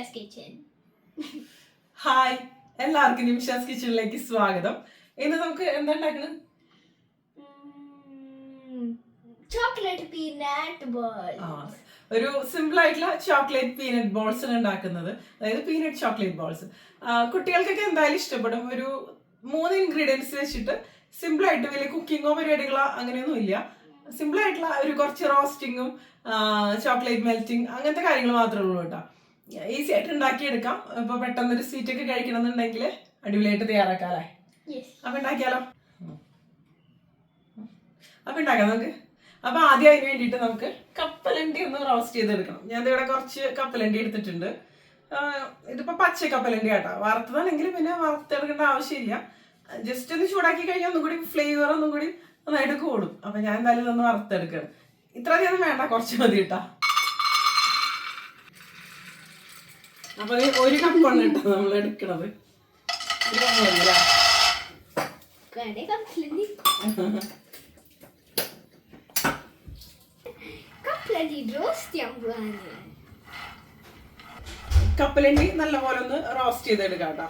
Nimisha's kitchen. Hi എല്ലാവർക്കും നിമിഷാസ് കിച്ചണിലേക്ക് സ്വാഗതം. ഇന്ന് നമുക്ക് എന്താ ഉണ്ടാക്കണം ചോക്ലേറ്റ് പീനട്ട് ബോൾസ് ഒരു സിമ്പിൾ ആയിട്ടുള്ള ചോക്ലേറ്റ് പീനട്ട് ബോൾസ് ആണ് ഉണ്ടാക്കുന്നത്. അതായത് പീനട്ട് ചോക്ലേറ്റ് ബോൾസ് കുട്ടികൾക്കൊക്കെ എന്തായാലും ഇഷ്ടപ്പെടും. ഒരു മൂന്ന് ഇൻഗ്രീഡിയൻസ് വെച്ചിട്ട് സിമ്പിൾ ആയിട്ട് വലിയ കുക്കിങ്ങോ പരിപാടികളോ അങ്ങനെയൊന്നും ഇല്ല. സിമ്പിൾ ആയിട്ടുള്ള ഒരു കുറച്ച് റോസ്റ്റിങ്ങും ചോക്ലേറ്റ് മെൽറ്റിംഗ് അങ്ങനത്തെ കാര്യങ്ങൾ മാത്രമേ ഉള്ളൂ കേട്ടോ. ഈസി ആയിട്ട് ഉണ്ടാക്കിയെടുക്കാം. ഇപ്പൊ പെട്ടെന്ന് ഒരു സ്വീറ്റ് ഒക്കെ കഴിക്കണം എന്നുണ്ടെങ്കിൽ അടിപൊളിയായിട്ട് തയ്യാറാക്കാല്ലേ? അപ്പൊ ഉണ്ടാക്കിയാലോ? അപ്പൊ ഉണ്ടാക്കാം നമുക്ക്. അപ്പൊ ആദ്യം അതിന് വേണ്ടിയിട്ട് നമുക്ക് കപ്പലണ്ടി ഒന്ന് റോസ്റ്റ് ചെയ്തെടുക്കണം. ഞാൻ ഇവിടെ കുറച്ച് കപ്പലണ്ടി എടുത്തിട്ടുണ്ട്. ഇതിപ്പോ പച്ച കപ്പലണ്ടി ആട്ടോ. വറുത്തതാണെങ്കിൽ പിന്നെ വറുത്തെടുക്കേണ്ട ആവശ്യമില്ല. ജസ്റ്റ് ഒന്ന് ചൂടാക്കി കഴിഞ്ഞാൽ ഒന്നും കൂടി ഫ്ലേവർ ഒന്നും കൂടി നന്നായിട്ട് കൂടും. അപ്പൊ ഞാൻ എന്തായാലും ഇതൊന്ന് വറുത്തെടുക്കണം ഇത്ര അധികം വേണ്ട. കുറച്ച് മതി കേട്ടാ. അപ്പൊ ഒരു കപ്പാണ് കേട്ടോ നമ്മൾ എടുക്കണത്. ഒരു കപ്പ് മതി അല്ലേ? കട കപ്പലണ്ടി. നല്ല പോലെ ഒന്ന് റോസ്റ്റ് ചെയ്തെടുക്കാം കേട്ടോ.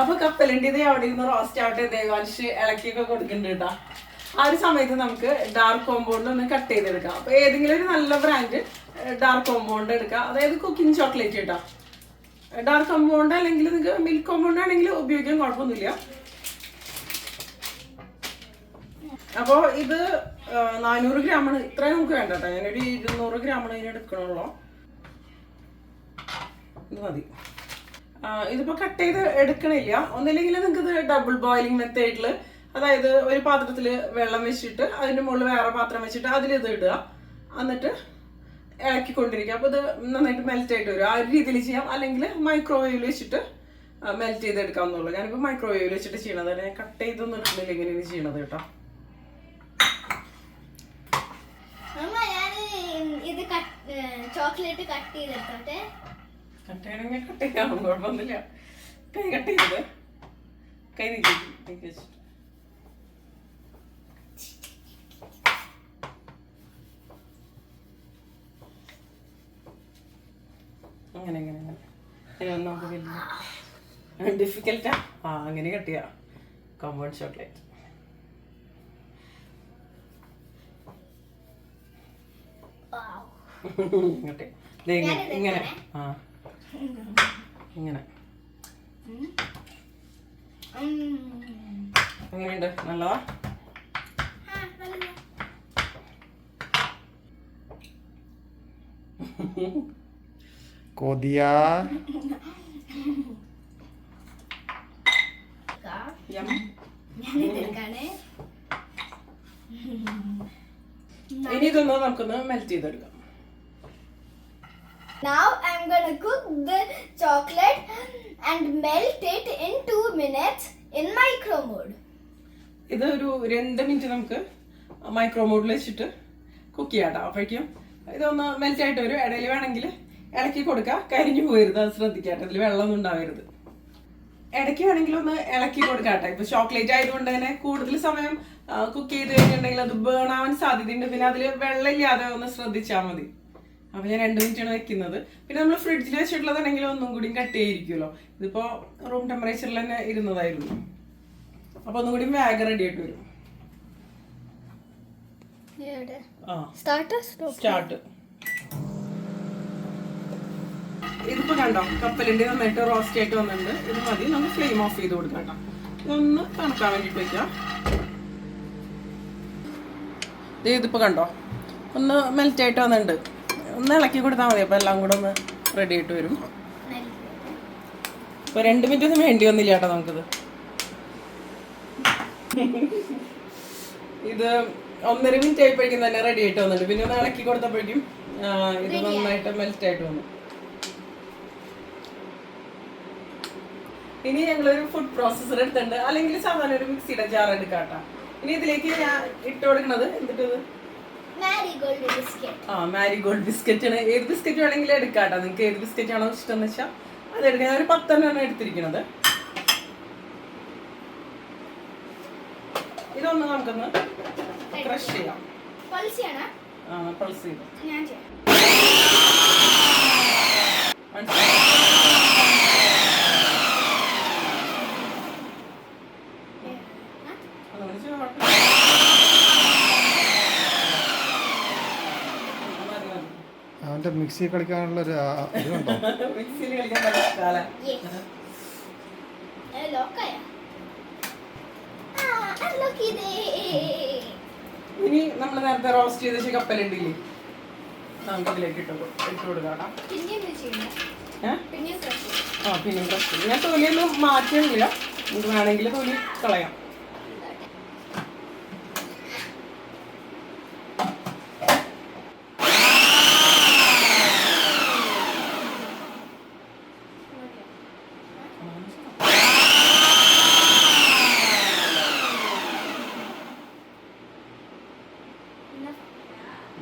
അപ്പൊ കപ്പലണ്ടി അവിടെ ഇരുന്ന് റോസ്റ്റ് ആവട്ടെ ദേവാൻഷ് ഇളക്കിയൊക്കെ കൊടുക്കുന്നുണ്ട് കേട്ടോ. ആ ഒരു സമയത്ത് നമുക്ക് ഡാർക്ക് കോമ്പൗണ്ട് ഒന്ന് കട്ട് ചെയ്തെടുക്കാം. അപ്പൊ ഏതെങ്കിലും ഒരു നല്ല ബ്രാൻഡ് ഡാർക്ക് കോമ്പൗണ്ട് എടുക്കാം അതായത് കുക്കിംഗ് ചോക്ലേറ്റ് കേട്ടോ. ഡാർക്ക് കോമ്പൗണ്ട് അല്ലെങ്കിൽ നിങ്ങൾക്ക് മിൽക്ക് കോമ്പൗണ്ട് ആണെങ്കിൽ ഉപയോഗിക്കാൻ കുഴപ്പമൊന്നുമില്ല. അപ്പോ ഇത് നാനൂറ് ഗ്രാമാണ് ഇത്രയും നമുക്ക് വേണ്ട കേട്ടോ. ഞാനൊരു ഇരുന്നൂറ് ഗ്രാമാണ് ഇതിന് എടുക്കണുള്ളൂ. ഇത് മതി. ഇതിപ്പോ കട്ട് ചെയ്ത് എടുക്കണില്ല. ഒന്നില്ലെങ്കിൽ നിങ്ങൾക്ക് ഇത് ഡബിൾ ബോയിലിംഗ് മെത്തേഡിൽ അതായത് ഒരു പാത്രത്തിൽ വെള്ളം വെച്ചിട്ട് അതിന്റെ മുകളിൽ വേറെ പാത്രം വെച്ചിട്ട് അതിലിത് ഇടുക. എന്നിട്ട് ഇളക്കിക്കൊണ്ടിരിക്കുക. അപ്പോൾ ഇത് നന്നായിട്ട് മെൽറ്റ് ആയിട്ട് വരും. ആ ഒരു രീതിയിൽ ചെയ്യാം. അല്ലെങ്കിൽ മൈക്രോവേവിൽ വെച്ചിട്ട് മെൽറ്റ് ചെയ്ത് എടുക്കാവുന്നുള്ളൂ ഞാനിപ്പോൾ മൈക്രോവേവിൽ വെച്ചിട്ട് ചെയ്യണത്. ഞാൻ കട്ട് ചെയ്തൊന്നും നിൽക്കുന്നില്ല ഇങ്ങനെയാണ് ചെയ്യണത് കേട്ടോ. ഇത് ചോക്ലേറ്റ് കട്ട് ചെയ്തെടുത്തോട്ടെ? കട്ട് ചെയ്യണമെങ്കിൽ കട്ട് ചെയ്യാം. കുഴപ്പമൊന്നുമില്ല. കൈ കട്ട് ചെയ്തത്. കൈ നീക്കി നീക്കി വെച്ചിട്ട് അങ്ങനെ അങ്ങനെ അങ്ങനെ അങ്ങനെ ഒന്നും നമുക്ക് വലിയ ഡിഫിക്കൽട്ടാ ആ? അങ്ങനെ കട്ട് ചെയ്യാം. കോമ്പൗണ്ട് ചോക്ലേറ്റ് ഇങ്ങനെ ഇങ്ങനെ. ആ ഇങ്ങനെ. എങ്ങനെയുണ്ട്? നല്ലതാ. കൊതിയാ. ഇനി ഇതൊന്ന് നമുക്കൊന്ന് മെൽറ്റ് ചെയ്തെടുക്കാം. Now I'm gonna cook the chocolate and melt it in two minutes in micro mode. ഇത് ഒരു രണ്ട് മിനിറ്റ് നമുക്ക് മൈക്രോ മോഡിൽ വെച്ചിട്ട് കുക്ക് ചെയ്യാം കേട്ടോ അപ്പോഴേക്കും ഇതൊന്ന് മെൽറ്റ് ആയിട്ട് വരും. ഇടയിൽ വേണമെങ്കിൽ ഇളക്കി കൊടുക്കുക കരിഞ്ഞു പോകരുത് അത് ശ്രദ്ധിക്കാട്ടെ. ഇതിൽ വെള്ളമൊന്നും ഉണ്ടാവരുത്. ഇടയ്ക്ക് വേണമെങ്കിൽ ഒന്ന് ഇളക്കി കൊടുക്കാട്ടെ. കേട്ടോ ഇപ്പൊ ചോക്ലേറ്റ് ആയതുകൊണ്ട് തന്നെ കൂടുതൽ സമയം കുക്ക് ചെയ്ത് കഴിഞ്ഞിട്ടുണ്ടെങ്കിൽ അത് ബേൺ ആവാൻ സാധ്യതയുണ്ട്. പിന്നെ അതിൽ വെള്ളമില്ലാതെ ഒന്ന് ശ്രദ്ധിച്ചാൽ മതി. അപ്പൊ ഞാൻ രണ്ട് മിനിറ്റാണ് വെക്കുന്നത്. പിന്നെ നമ്മൾ ഫ്രിഡ്ജിൽ വെച്ചിട്ടുള്ളതാണെങ്കിൽ ഒന്നും കൂടി കട്ട് ചെയ്തിരിക്കുമല്ലോ ഇതിപ്പോ റൂം ടെമ്പറേച്ചറിൽ തന്നെ ഇരുന്നതായിരുന്നു. അപ്പൊ ഒന്നും കൂടി വേഗം റെഡി ആയിട്ട് വരും. സ്റ്റാർട്ട് ഇതിപ്പോ കണ്ടോ? കപ്പലിന്റെ നന്നായിട്ട് റോസ്റ്റ് ആയിട്ട് വന്നിട്ടുണ്ട്. ഇത് മതി. നമുക്ക് ഫ്ലെയിം ഓഫ് ചെയ്ത് കൊടുക്കാം കേട്ടോ. ഇതൊന്ന് തണുക്കാൻ വേണ്ടിട്ട് വെക്കാം. ഇതിപ്പോ കണ്ടോ? ഒന്ന് മെൽറ്റ് ആയിട്ട് വന്നിട്ടുണ്ട്. ഒന്ന് ഇളക്കി കൊടുത്താൽ മതി. അപ്പൊ എല്ലാം കൂടെ ഒന്ന് റെഡി ആയിട്ട് വരും. ഇപ്പൊ രണ്ട് മിനിറ്റ് ഒന്നും വേണ്ടി വന്നില്ല കേട്ടോ നമുക്കിത്. ഇത് ഒന്നര മിനിറ്റ് ആയപ്പോഴേക്കും തന്നെ റെഡി ആയിട്ട് വന്നിട്ടുണ്ട്. പിന്നെ ഒന്ന് ഇളക്കി കൊടുത്തപ്പോഴേക്കും ഇത് നന്നായിട്ട് മെൽറ്റ് ആയിട്ട് വന്നു. ഇനി ഞങ്ങളൊരു ഫുഡ് പ്രോസസ്സർ എടുത്തിട്ടുണ്ട്. അല്ലെങ്കിൽ സാധാരണ ഒരു മിക്സിയുടെ ജാർ എടുക്കാട്ടോ. ഇനി ഇതിലേക്ക് ഞാൻ ഇട്ട് കൊടുക്കണത് എന്നിട്ട് biscuit. ആ മാരിഗോൾഡ് ബിസ്ക്കറ്റ് ആണ്. ഏത് ബിസ്ക്കറ്റ് വേണമെങ്കിലും എടുക്കാട്ടോ. നിങ്ങൾക്ക് ഏത് ബിസ്ക്കറ്റ് ആണോ ഇഷ്ടം എന്ന് വെച്ചാൽ അത് ഞാൻ ഒരു പത്തെണ്ണമാണ് എടുത്തിരിക്കുന്നത് ഇതൊന്ന് നമുക്കൊന്ന് ക്രഷ് ചെയ്യാം. ആ പൾസ് ചെയ്തു. ചെയ്യാം. മനസ്സിലായോ? അതുകൊണ്ട് ചെയ്തോ, കുഴപ്പമില്ല. മതി, മതി. അവന്റെ മിക്സി കളിക്കാനുള്ള ഒരു ഇതുണ്ടോ? മിക്സിയിൽ കളിക്കാൻ ഇനി നമ്മൾ നേരത്തെ റോസ്റ്റ് ചെയ്ത കപ്പലുണ്ടില്ലേ? നമുക്ക് ഇതിലേക്ക് ഇട്ട് ഇട്ട് കൊടുക്കാം പിന്നെ ഞാൻ തൊലിയൊന്നും മാറ്റുന്നില്ല നമുക്ക് വേണമെങ്കിൽ തൊലി കളയാം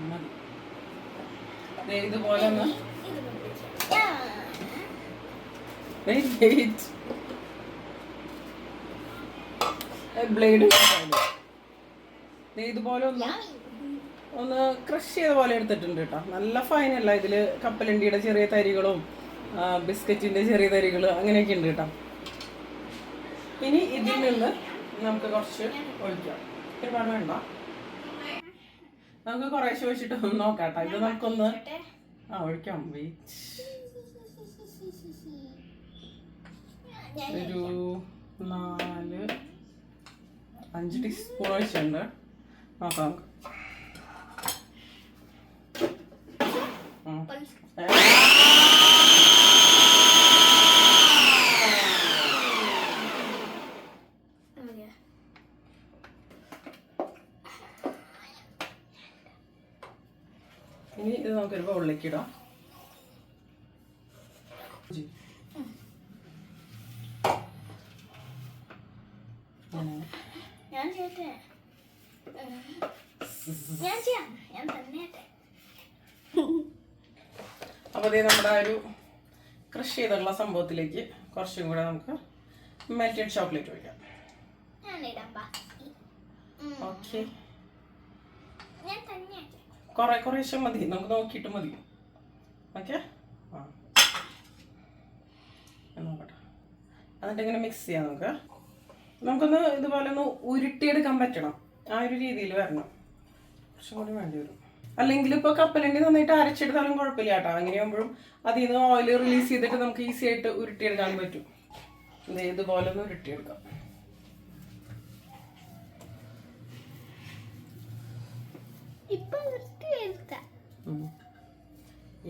മതി. ദേ ഇതുപോലെ ഒന്ന് ഇത് കൊണ്ടുവയ്ക്കാം. Wait, wait. ബ്ലേഡ് ഇതുപോലെ ഒന്ന് ഒന്ന് ക്രഷ് ചെയ്ത പോലെ എടുത്തിട്ടുണ്ട് കേട്ടോ. നല്ല ഫൈനല്ല ഇതിൽ കപ്പലണ്ടിയുടെ ചെറിയ തരികളും ബിസ്ക്കറ്റിന്റെ ചെറിയ തരികൾ അങ്ങനെയൊക്കെ ഉണ്ട് കേട്ടോ. ഇനി ഇതിൽ നിന്ന് നമുക്ക് കുറച്ച് ഒഴിക്കാം. ഒരുപാട് വേണ്ട. നമുക്ക് കുറേശ്ശെ ഒഴിച്ചിട്ട് ഒന്ന് നോക്കാം കേട്ടോ. ഇത് നമുക്കൊന്ന് ആ ഒഴിക്കാം. വെയിറ്റ് ഒരു നാല് അഞ്ച് ടീസ്പൂൺ ഒഴിച്ചിട്ടുണ്ട് നോക്കാം? ഇനി ഇത് നമുക്കൊരു ബൗളിലേക്ക് ഇടാം ജി. അങ്ങനെ. ഞാൻ ചെയ്യട്ടെ ഞാൻ ചെയ്യാം ഞാൻ തന്നെയാട്ടെ അപ്പോൾ ഇത് നമ്മുടെ ഒരു കൃഷി ചെയ്തിട്ടുള്ള സംഭവത്തിലേക്ക് കുറച്ചും കൂടെ നമുക്ക് മെൽറ്റഡ് ചോക്ലേറ്റ് ഒഴിക്കാം. ഓക്കെ കുറെ കുറേശ്ശെ മതി. നമുക്ക് നോക്കിയിട്ട് മതി. ഓക്കെ ആ. നോക്കട്ടെ. എന്നിട്ട് ഇങ്ങനെ മിക്സ് ചെയ്യാം നമുക്ക്. നമുക്കൊന്ന് ഇതുപോലെ ഒന്ന് ഉരുട്ടിയെടുക്കാൻ പറ്റണം. ആ ഒരു രീതിയിൽ വരണം. കുറച്ചും കൂടി വേണ്ടി വരും. അല്ലെങ്കിൽ ഇപ്പൊ കപ്പലണ്ടി നന്നായിട്ട് അരച്ചെടുത്താലും കുഴപ്പമില്ല കേട്ടോ. അങ്ങനെയാകുമ്പോഴും അതിൽ നിന്ന് ഓയിൽ റിലീസ് ചെയ്തിട്ട് നമുക്ക് ഈസി ആയിട്ട് ഉരുട്ടിയെടുക്കാൻ പറ്റും. ഇതുപോലെ ഒന്ന് ഉരുട്ടിയെടുക്കാം.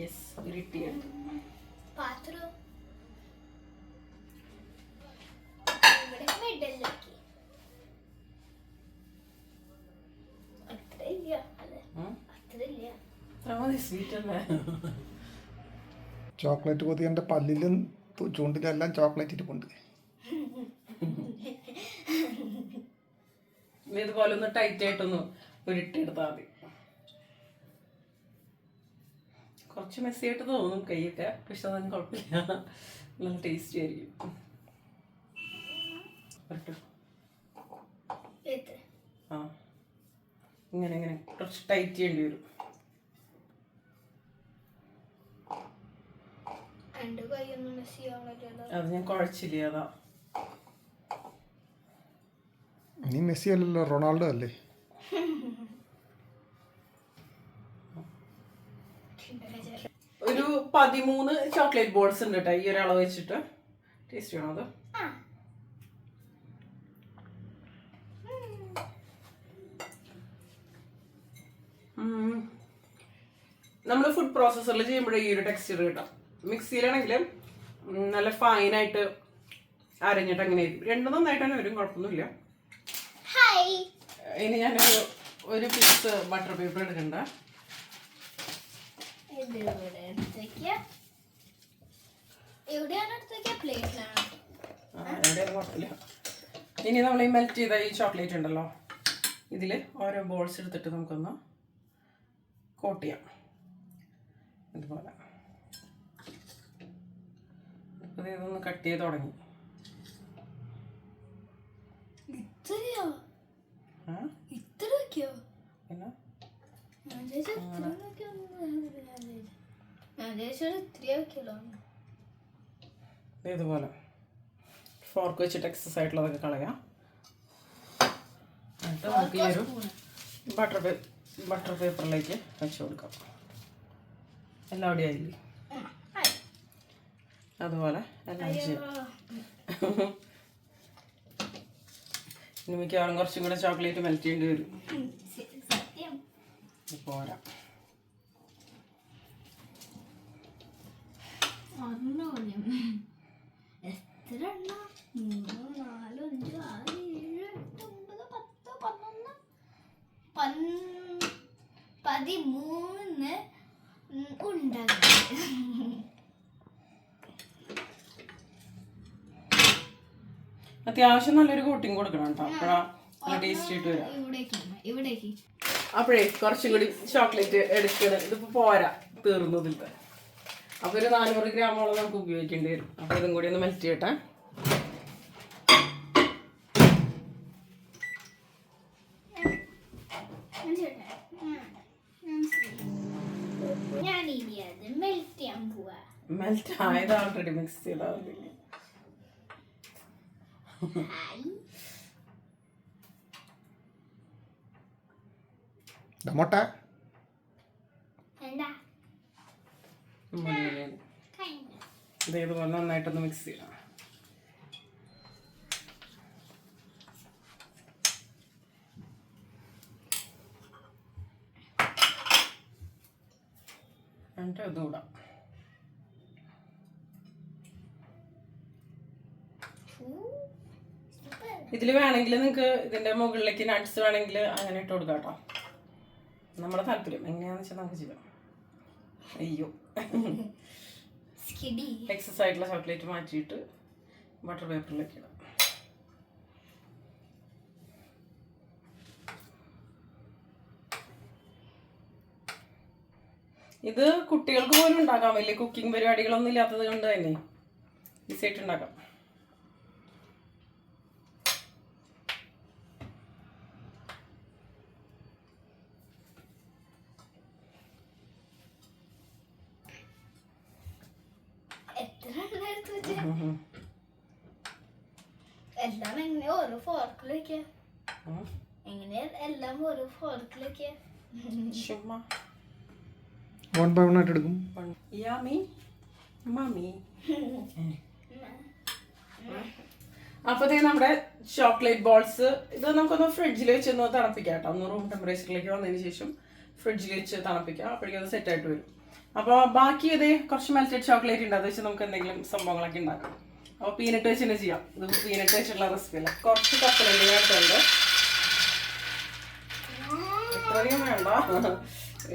യെസ് ഉരുട്ടിയെടുത്തു. ചോക്ലേറ്റ് കൊതി എന്റെ പല്ലിലും ചൂണ്ടിലെല്ലാം ചൂണ്ടിലും എല്ലാം ചോക്ലേറ്റ് ഇരിപ്പുണ്ട്. ഇനി ഇതുപോലെ ഒന്ന് ടൈറ്റ് ആയിട്ടൊന്ന് ഉരുട്ടിയെടുത്താൽ മതി. കുറച്ച് മെസ്സി ആയിട്ട് തോന്നും കൈയൊക്കെ പക്ഷെ അതൊന്നും കുഴപ്പമില്ല. നല്ല ടേസ്റ്റി ആയിരിക്കും. ആ. ഇങ്ങനെ ഇങ്ങനെ. കുറച്ച് ടൈറ്റ് ചെയ്യേണ്ടി വരും. അത് ഞാൻ കുഴച്ചില്ലേ അതാ നീ മെസ്സി അല്ലല്ലോ റൊണാൾഡോ അല്ലേ? ഒരു പതിമൂന്ന് ചോക്ലേറ്റ് ബോൾസ് ഉണ്ട് കേട്ടോ ഈ ഒരളവ് വെച്ചിട്ട്. ടേസ്റ്റ് ചെയ്യണോ അത്? നമ്മൾ ഫുഡ് പ്രോസസ്സറിൽ ചെയ്യുമ്പോഴേ ഈ ഒരു ടെക്സ്ചർ കിട്ടാം. മിക്സിയിലാണെങ്കിൽ നല്ല ഫൈനായിട്ട് അരഞ്ഞിട്ട് അങ്ങനെ ആയിരിക്കും രണ്ടും നന്നായിട്ട് തന്നെ വരും കുഴപ്പമൊന്നുമില്ല. ഇനി ഞാനൊരു ഒരു പീസ് ബട്ടർ പേപ്പർ എടുക്കണ്ട. ഇനി നമ്മൾ ഈ മെൽറ്റ് ചെയ്ത ഈ ചോക്ലേറ്റ് ഉണ്ടല്ലോ ഇതിൽ ഓരോ ബോൾസ് എടുത്തിട്ട് നമുക്കൊന്ന് കോട്ട് ചെയ്യാം. ഇതുപോലെ. ഇത് ഇതൊന്ന് കട്ട് ചെയ്ത് തുടങ്ങി. ഇതുപോലെ. ഫോർക്ക് വെച്ചിട്ട് എക്സസൈസ് ആയിട്ടുള്ളതൊക്കെ കളയാം. എന്നിട്ട് നമുക്ക് ഈ ഒരു ബട്ടർ പേപ്പർ ബട്ടർ പേപ്പറിലേക്ക് വെച്ച് കൊടുക്കാം. എല്ലാവിടെയും ആയില്ലേ? അതുപോലെ എല്ലാം ചെയ്യാം. ഇനി മിക്കവാറും കുറച്ചും കൂടെ ചോക്ലേറ്റ് മെൽറ്റ് ചെയ്യേണ്ടി വരും. പോരാ. ഒന്നുമില്ല എത്ര എണ്ണ? മൂന്ന് നാല് അഞ്ച് ആറ് ഏഴ് എട്ട് ഒമ്പത് പത്ത് പതിനൊന്ന് പതിമൂന്ന് ഉണ്ടാകും അത്യാവശ്യം നല്ലൊരു കോട്ടിങ് കൊടുക്കണം കേട്ടോ. അപ്പോഴാ നല്ല ടേസ്റ്റ് ആയിട്ട് വരാം. ഇവിടേക്ക് ഇവിടേക്ക്. അപ്പോഴേ കുറച്ചും കൂടി ചോക്ലേറ്റ് എടുക്കണം ഇതിപ്പോ പോരാ തീർന്നതിലത്തെ അപ്പൊ ഒരു നാനൂറ് ഗ്രാമോളം നമുക്ക് ഉപയോഗിക്കേണ്ടി വരും. അപ്പൊ ഇതും കൂടി ഒന്ന് മെൽറ്റ് ചെയ്യട്ടെ മെൽറ്റ് ആയത് ഓൾറെഡി മിക്സ് ചെയ്താൽ മതി. ഹായ് മുട്ട എന്താ മതി, മതി, മതി. കഴിഞ്ഞു ഇത് നന്നായിട്ടൊന്ന് മിക്സ് ചെയ്യാം. എന്നിട്ട് ഇത് കൂടാം സൂപ്പർ ഇതിൽ വേണമെങ്കിൽ നിങ്ങൾക്ക് ഇതിന്റെ മുകളിലേക്ക് നട്ട്സ് വേണമെങ്കിൽ അങ്ങനെ ഇട്ട് കൊടുക്കാം കേട്ടോ നമ്മുടെ താല്പര്യം. എങ്ങനെയാണെന്ന് വെച്ചാൽ നമുക്ക് ചെയ്യാം. അയ്യോ. എക്സസ് ആയിട്ടുള്ള ചോക്ലേറ്റ് മാറ്റിയിട്ട് ബട്ടർ പേപ്പറിലേക്ക് ഇടാം. ഇത് കുട്ടികൾക്ക് പോലും ഉണ്ടാക്കാം വലിയ കുക്കിംഗ് പരിപാടികളൊന്നും ഇല്ലാത്തത് കൊണ്ട് തന്നെ. ഈസി ആയിട്ട് ഉണ്ടാക്കാം. എല്ലാം എങ്ങനെ ഓരോ ഉം. എങ്ങനെ എല്ലാം ഓരോ ഫോർക്കിൽ വെക്കുക ചുമ്മാ. വൺ ബൈ വൺ ആയിട്ട് എടുക്കും. യാമി മമ്മി അപ്പൊ ദേ നമ്മുടെ ചോക്ലേറ്റ് ബോൾസ് ഇത് നമുക്കൊന്ന് ഫ്രിഡ്ജിൽ വെച്ച് ഒന്ന് തണുപ്പിക്കാം കേട്ടോ. ഒന്ന് റൂം ടെമ്പറേച്ചറിലേക്ക് വന്നതിന് ശേഷം ഫ്രിഡ്ജിൽ വെച്ച് തണുപ്പിക്കാം. അപ്പോഴേക്കും അത് സെറ്റ് ആയിട്ട് വരും. അപ്പോൾ ബാക്കി ഇത് കുറച്ച് മെൽറ്റഡ് ചോക്ലേറ്റ് ഉണ്ട്. അത് വെച്ച് നമുക്ക് എന്തെങ്കിലും സംഭവങ്ങളൊക്കെ ഉണ്ടാക്കാം. അപ്പോൾ പീനട്ട് വെച്ച് തന്നെ ചെയ്യാം. ഇത് പീനട്ട് വെച്ചിട്ടുള്ള റെസിപ്പി അല്ല? കുറച്ച് കപ്പലണ്ടി എടുത്തുണ്ട് ഇത്രയും വേണ്ട.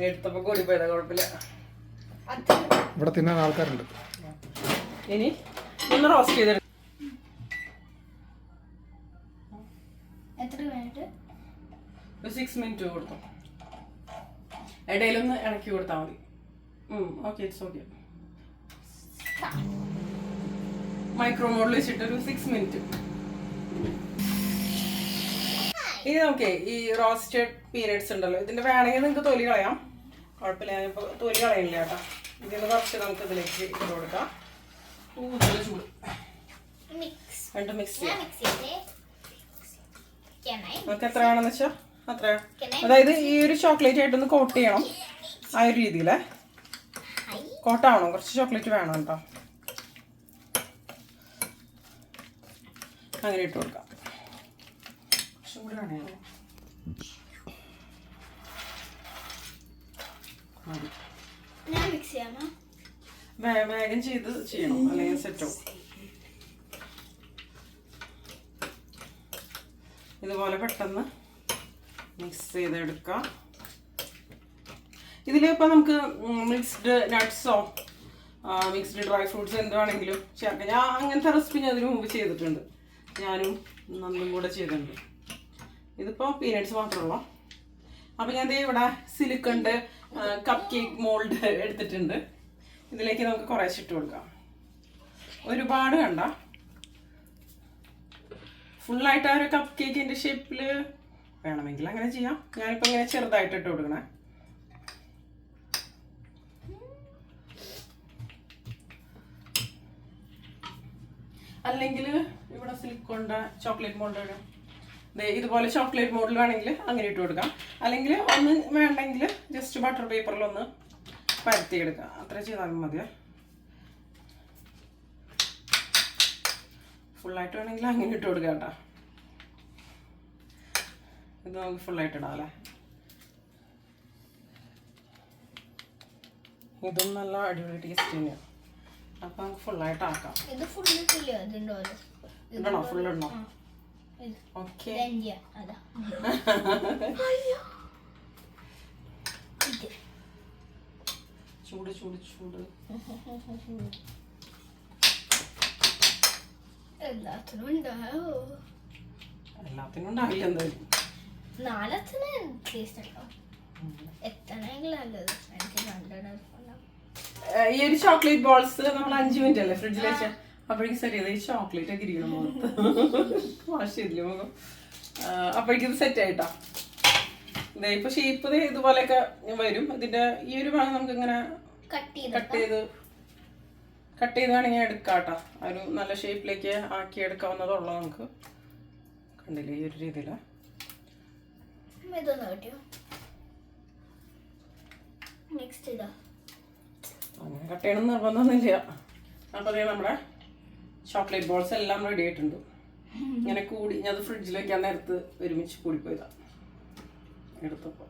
എടുത്തപ്പോൾ കൂടി പോയതാ കുഴപ്പമില്ല. ഇവിടെ തിന്നാൻ ആൾക്കാരുണ്ട്. ഇനി ഒന്ന് റോസ്റ്റ് ചെയ്തെടുക്കാം സിക്സ് മിനിറ്റ് കൊടുത്തു. ഇടയിലൊന്ന് ഇണക്കി കൊടുത്താൽ മതി. ഓക്കെ ഇറ്റ്സ് ഓക്കെ മൈക്രോ മോഡിൽ വെച്ചിട്ട് ഒരു സിക്സ് മിനിറ്റ് ഇനി നോക്കേ ഈ റോസ്റ്റഡ് പീനട്സ് ഉണ്ടല്ലോ ഇതിന്റെ വേണമെങ്കിൽ നിങ്ങൾക്ക് തൊലി കളയാം. കുഴപ്പമില്ല ഞാനിപ്പോൾ തൊലി കളയില്ല കേട്ടോ. ഇതിന് കുറച്ച് നമുക്ക് ഇതിലേക്ക് ഇട്ട് കൊടുക്കാം. നല്ല ചൂട്. മിക്സ് രണ്ട് മിക്സ് ചെയ്യാം? നമുക്ക് എത്ര വേണമെന്ന് വെച്ചാൽ അത്രയാണ് അതായത് ഈ ഒരു ചോക്ലേറ്റ് ആയിട്ടൊന്ന് കോട്ട് ചെയ്യണം. ആ ഒരു രീതിയിലേ. കോട്ടാവണം. കുറച്ച് ചോക്ലേറ്റ് വേണം കേട്ടോ അങ്ങനെ ഇട്ട് കൊടുക്കാം. വേ- വേഗം ചെയ്ത് ചെയ്യണം. അല്ലെങ്കിൽ സെറ്റോ ഇതുപോലെ പെട്ടെന്ന് മിക്സ് ചെയ്തെടുക്കാം. ഇതിലിപ്പോൾ നമുക്ക് മിക്സ്ഡ് നട്ട്സോ മിക്സ്ഡ് ഡ്രൈ ഫ്രൂട്ട്സ് എന്തുവാണെങ്കിലും ചേർക്കാം. ഞാൻ അങ്ങനത്തെ റെസിപ്പി ഞാൻ അതിന് മുമ്പ് ചെയ്തിട്ടുണ്ട്. ഞാനും നന്നും കൂടെ ചെയ്തിട്ടുണ്ട്. ഇതിപ്പോൾ പീനട്സ് മാത്രമുള്ളൂ. അപ്പോൾ ഞാൻ ഇവിടെ സിലിക്കണ്ട് കപ്പ് കേക്ക് മോൾഡ് എടുത്തിട്ടുണ്ട്. ഇതിലേക്ക് നമുക്ക് കുറേശ്ശെ ഇട്ട് കൊടുക്കാം. ഒരുപാട് കണ്ട ഫുള്ളായിട്ട് ആ ഒരു കപ്പ് കേക്കിന്റെ ഷേപ്പിൽ വേണമെങ്കിൽ അങ്ങനെ ചെയ്യാം. ഞാനിപ്പോൾ ഇങ്ങനെ ചെറുതായിട്ട് ഇട്ട് കൊടുക്കണേ. അല്ലെങ്കിൽ ഇവിടെ സിലിക്കോണ്ട ചോക്ലേറ്റ് മോൾഡ് ഇതുപോലെ ചോക്ലേറ്റ് മോഡൽ വേണമെങ്കിൽ അങ്ങനെ ഇട്ട് കൊടുക്കാം. അല്ലെങ്കിൽ ഒന്ന് വേണ്ടെങ്കിൽ ജസ്റ്റ് ബട്ടർ പേപ്പറിൽ ഒന്ന് പരത്തിയെടുക്കാം. അത്ര ചെയ്താലും മതിയോ ഫുള്ളായിട്ട് വേണമെങ്കിൽ അങ്ങനെ ഇട്ട് കൊടുക്കാം കേട്ടോ. ഇത് നമുക്ക് ഫുള്ളായിട്ട് ഇടാം അല്ലേ? ഇതും നല്ല അടിപൊളി ടേസ്റ്റ് തന്നെയാണ് അപ്പം നമുക്ക് ഫുള്ളായിട്ട് ആക്കാം. ഇത് ഫുൾ ഇട്ടില്ല ഇതിന്റെ ഓരോ ഇടണോ ഓക്കെ. ചൂട് ചൂട് ചൂട്. എല്ലാത്തിനും ഉണ്ടാവോ? എല്ലാത്തിനും ഉണ്ടാവില്ല എന്തായാലും. നാലത്തിന് ടേസ്റ്റ് ഉണ്ടോ? എത്തണമെങ്കിൽ നല്ലത്. എനിക്ക് ഏഹ് ഈ ഒരു ചോക്ലേറ്റ് ബോൾസ് നമ്മൾ അഞ്ചു മിനിറ്റ് അല്ലേ ഫ്രിഡ്ജിൽ വെച്ച? അപ്പോഴേക്കും ശരി ഈ ചോക്ലേറ്റ് ഒക്കെ ഇരിക്കണം മുഖത്ത്. വാഷ് ചെയ്തില്ല മുഖം? അപ്പോഴേക്കും ഇത് സെറ്റ് ആയിട്ടോ. ഇപ്പൊ ഷേപ്പ് ഇതുപോലെയൊക്കെ വരും. ഇതിന്റെ ഈ ഒരു ഭാഗം നമുക്ക് ഇങ്ങനെ കട്ട് ചെയ്ത് കട്ട് ചെയ്ത് ചെയ്ത് വേണമെങ്കിൽ എടുക്കാട്ടോ ഒരു നല്ല ഷേപ്പിലേക്ക് ആക്കി എടുക്കാവുന്നതുള്ളൂ നമുക്ക്. കണ്ടില്ലേ ഈ ഒരു രീതിയില? നെക്സ്റ്റ് ഇതാ അങ്ങനെ കട്ട് ചെയ്യണം നിർബന്ധമൊന്നുമില്ല. അപ്പോൾ അതേ നമ്മുടെ ചോക്ലേറ്റ് ബോൾസ് എല്ലാം റെഡി ആയിട്ടുണ്ട്. ഇങ്ങനെ കൂടി ഞാൻ ഫ്രിഡ്ജിലേക്ക് ഫ്രിഡ്ജിൽ വെക്കാൻ നേരത്ത് ഒരുമിച്ച് കൂടിപ്പോയതാ. എടുത്തപ്പോൾ.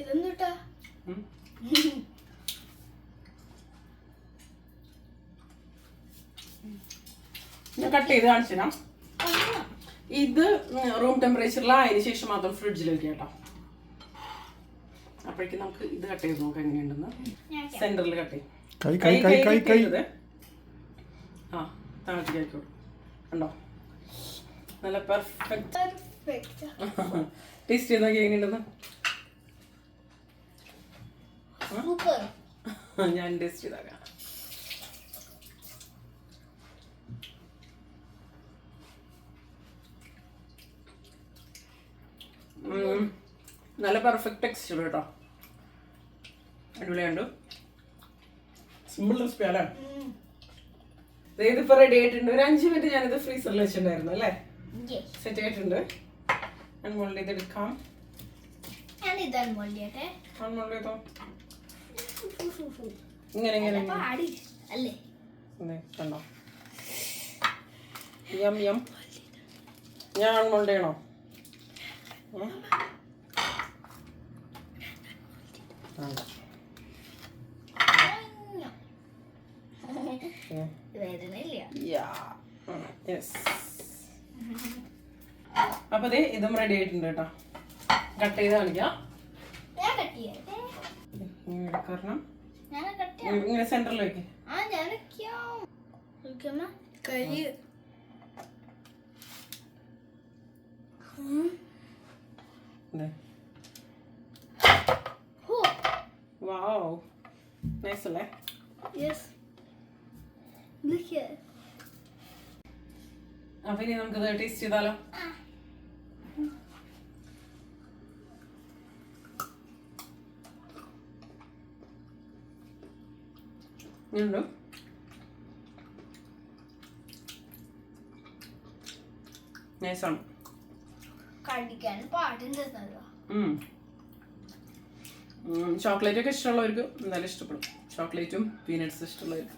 ഇതെന്തുട്ടാ? ഞാൻ കട്ട് ചെയ്ത് കാണിച്ചു തരാം ഇത് റൂം ടെമ്പറേച്ചറിലായതിനു ശേഷം മാത്രം ഫ്രിഡ്ജിൽ വെക്കാം കേട്ടോ. അപ്പോഴേക്കും നമുക്ക് ഇത് കട്ട് ചെയ്ത് നോക്കാം എങ്ങനെയുണ്ടെന്ന്. സെന്ററിൽ കട്ട് ചെയ്യും. കൈ കൈ കൈ കൈ കൈ കെട്ടരുത്. ആ താഴത്തേക്ക് ആയിക്കോളൂ കണ്ടോ? നല്ല പെർഫെക്റ്റ് പെർഫെക്റ്റ് ടേസ്റ്റ് ചെയ്ത് നോക്കി എങ്ങനെയുണ്ടെന്ന്? സൂപ്പർ ഞാൻ ടേസ്റ്റ് ചെയ്താക്കാം നല്ല പെർഫെക്റ്റ് ടെക്സ്ചർ കേട്ടോ. അടിപൊളിയുണ്ട് സിമ്പിൾ റെസിപ്പി അല്ലേ ഇതിപ്പോ റെഡി ആയിട്ടുണ്ട്. ഒരു അഞ്ച് മിനിറ്റ് ഞാനിത് ഫ്രീസറിൽ വെച്ചിട്ടുണ്ടായിരുന്നു അല്ലേ? സെറ്റ് ആയിട്ടുണ്ട്. അൺമോൾഡ് ചെയ്ത് എടുക്കാം ഞാൻ ചെയ്തോ? ഇങ്ങനെ ഇങ്ങനെ ഇങ്ങനെ. പാടി അല്ലേ? കണ്ടോ? യം യം. ഞാൻ അൺമോൾഡ് ചെയ്യണോ? അപ്പൊ ഇതും റെഡി ആയിട്ടുണ്ട് കേട്ടോ കട്ട് ചെയ്ത് കാണിക്കാം. ഇങ്ങനെ സെന്ററിൽ വെക്ക്. കൈ. വാവ് നൈസ് അല്ലേ യെസ് Look here. അപ്പൊ ഇനി നമുക്കിത് ടേസ്റ്റ് ചെയ്താലോ? ഉണ്ടോ നൈസാണ് കടിക്കാൻ പാട്ടും തന്നല്ലോ ചോക്ലേറ്റ് ഒക്കെ ഇഷ്ടമുള്ളവർക്ക് എന്തായാലും ഇഷ്ടപ്പെടും. ചോക്ലേറ്റും പീനട്സ് ഇഷ്ടമുള്ളവർക്ക്.